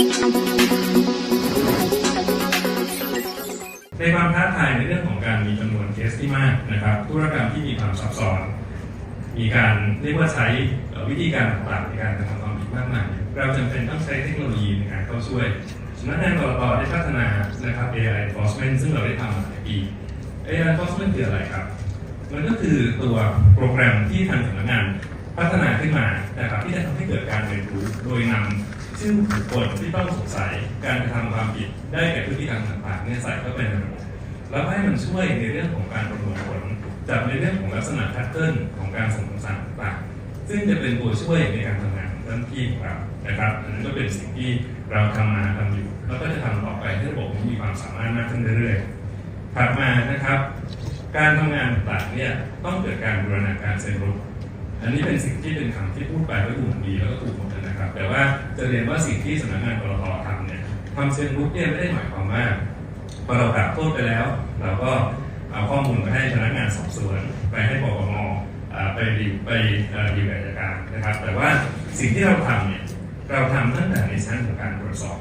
ในความท้าทายในเรื่องของการมีจำนวนเคสที่มากนะครับธุรกรรมที่มีความซับซ้อน มีการเรียกว่าใช้วิธีการต่างๆในการกระทำความผิดมากมายเราจำเป็นต้องใช้เทคโนโลยีในการเข้าช่วยสำนักงานกรตได้พัฒนานะครับ AI enforcement ซึ่งเราได้ทำมาหลายปี AI enforcement คืออะไรครับ มันก็คือตัวโปรแกรมที่ทางสำนักงาน พัฒนาขึ้นมานะครับที่จะทำให้เกิดการเรียนรู้โดยนำชื่อบุคคลที่ต้องสงสัยการกระทำความผิดได้แก่พฤติกรรมต่างๆเนี่ยใส่เข้าไปในระบบแล้วให้มันช่วยในเรื่องของการประมวลผลจับในเรื่องของลักษณะแพทเทิร์นของการส่งคำสั่งต่างๆ ซึ่งจะเป็นตัวช่วยในการทำงานของเจ้าหน้าที่ของเรานะครับอันนั้นก็เป็นสิ่งที่เราทำมาทำอยู่ แล้วก็จะทำต่อไปให้ระบบมีความสามารถมากขึ้นเรื่อยๆถัดมานะครับ การทำงานต่างๆเนี่ยต้องเกิดการบูรณาการเชิงรุก อันนี้เป็นสิ่งที่เป็นคำที่พูดไปก็ถูกดีแล้วก็ถูกหมดนะครับ แต่ว่าจะเรียนว่าสิ่งที่สำนักงานกรตทำเนี่ยทำเชิงรุกเนี่ยไม่ได้หมายความว่าพอเรากลับโทษไปแล้ว เราก็เอาข้อมูลไปให้พนักงานสอบสวน ไปให้ปปงอ่าไปดีไปดีแบบการนะครับ แต่ว่าสิ่งที่เราทำเนี่ยเราทำตั้งแต่ในชั้นของการตรวจสอบ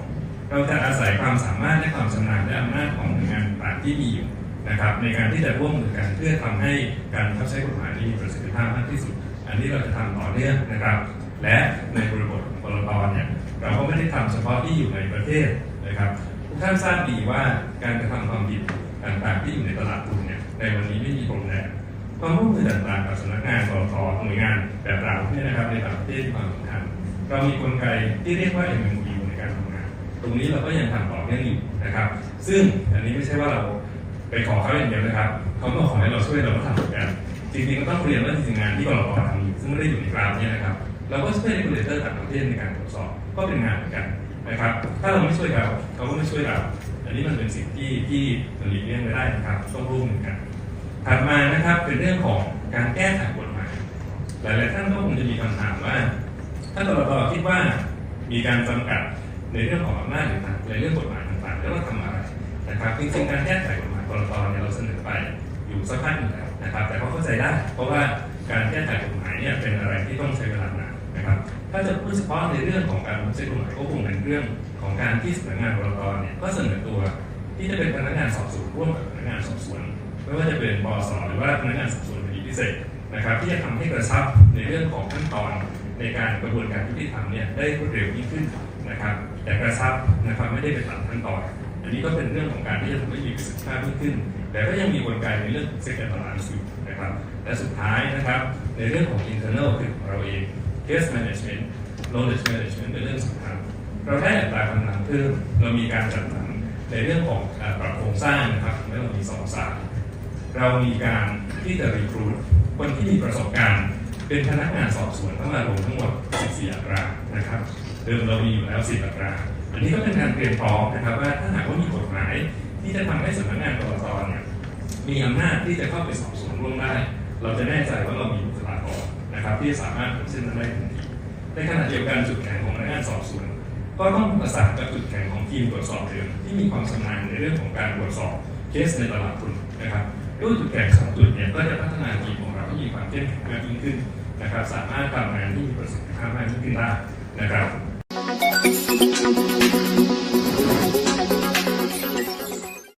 เราจะอาศัยความสามารถและความชำนาญและอำนาจของหน่วยงานต่างที่มีอยู่นะครับในการที่จะร่วมมือกันเพื่อทำให้การบังคับใช้กฎหมายนี้มีประสิทธิภาพมากที่สุด อันนี้เราจะทำต่อเนื่องนะครับ และในบริบทของกรตเนี่ยเราก็ไม่ได้ทำเฉพาะที่อยู่ในประเทศนะครับทุกท่านทราบดีว่าการกระทำความผิดต่างๆที่อยู่ในตลาดทุนเนี่ยในวันนี้ไม่มีพรมแดนความร่วมมือต่างๆกับสำนักงานกรตหน่วยงานแบบเราเนี่ยนะครับในต่างประเทศความสำคัญเรามีกลไกที่เรียกว่า MMU ในการทำงาน ตรงนี้เราก็ยังทำต่อเนื่องอยู่นะครับ ซึ่งอันนี้ไม่ใช่ว่าเราไปขอเขาอย่างเดียวนะครับ เขาก็ขอให้เราช่วยเราก็ทำเหมือนกัน จริงๆก็ต้องเรียนว่าจริงๆงานที่กรปทำอยู่ซึ่งไม่ได้อยู่ในกราฟเนี่ยนะครับเราก็ช่วยเรกูเลเตอร์ต่างประเทศในการตรวจสอบก็เป็นงานเหมือนกันนะครับ ถ้าเราไม่ช่วยเขาเขาก็ไม่ช่วยเราอันนี้มันเป็นสิ่งที่ที่มันหลีกเลี่ยงไม่ได้นะครับต้องร่วมมือกันถัดมานะครับเป็นเรื่องของการแก้ไขกฎหมายหลายๆท่านก็คงจะมีคำถามว่า ถ้ากรตคิดว่ามีการจำกัดในเรื่องของอำนาจต่างๆในเรื่องกฎหมายต่างๆ แล้วเราทำอะไรนะครับจริงๆการแก้ไขกฎหมายกรตเนี่ยเราเสนอไปอยู่สักพักหนึ่งแล้วนะครับ แต่ก็เขา ใจได้ เพราะว่าการแก้ไขกฎหมายเนี่ยเป็นอะไรที่ต้องใช้เวลานานนะครับ ถ้าจะพูดเฉพาะในเรื่องของการบับใช้กฎหมายก็คงเป็นเรื่องของการที่สำนักงานกรตเนี่ยก็เสนอตัวที่จะเป็นพนักงานสอบสวนร่วมกับพนักงานสอบสวนไม่ว่าจะเป็นปอสหรือว่าพนักงานสอบสวนคดีพิเศษนะครับ ที่จะทำให้กระชับในเรื่องของขั้นตอนในการกระบวนการยุติธรรมเนี่ยได้รวดเร็วยิ่งขึ้นนะครับ แต่กระชับนะครับไม่ได้เป็นตัดขั้นตอน อันนี้ก็เป็นเรื่องของการที่จะทำให้มีประสิทธิภาพยิ่งขึ้น แต่ก็ยังมีกลไกในเรื่องเซ็กแอนด์บาลานซ์อยู่นะครับและสุดท้ายนะครับในเรื่องของ internal คือของเราเอง case management knowledge management เป็นเรื่องสำคัญเราได้อัตรากำลังเพิ่มเรามีการจัดสรรในเรื่องของปรับโครงสร้างนะครับไม่เรามีสองสายเรามีการที่จะรีครูดคนที่มีประสบการณ์ เป็นพนักงานสอบสวนทั้งหมดรวมทั้งหมด14อัตรานะครับ เดิมเรามีอยู่แล้ว10อัตรา อันนี้ก็เป็นการเตรียมพร้อมนะครับว่าถ้าหากว่ามีกฎหมาย ที่จะทำให้สำนักงานกรตเนี่ยมีอำนาจที่จะเข้าไปสอบสวนร่วมได้ เราจะแน่ใจว่าเรามีบุคลากรนะครับ ที่สามารถทำเช่นนั้นได้ทันทีในขณะเดียวกันจุดแข็งของพนักงานสอบสวนก็ต้องประสานกับจุดแข็งของทีมตรวจสอบเดิมที่มีความชำนาญในเรื่องของการตรวจสอบเคสในตลาดทุนนะครับด้วยจุดแข็งสองจุดเนี่ยก็จะพัฒนาทีมของเราให้มีความเข้มแข็งมากยิ่งขึ้นนะครับ สามารถทำงานที่มีประสิทธิภาพมากยิ่งขึ้นได้ นะครับ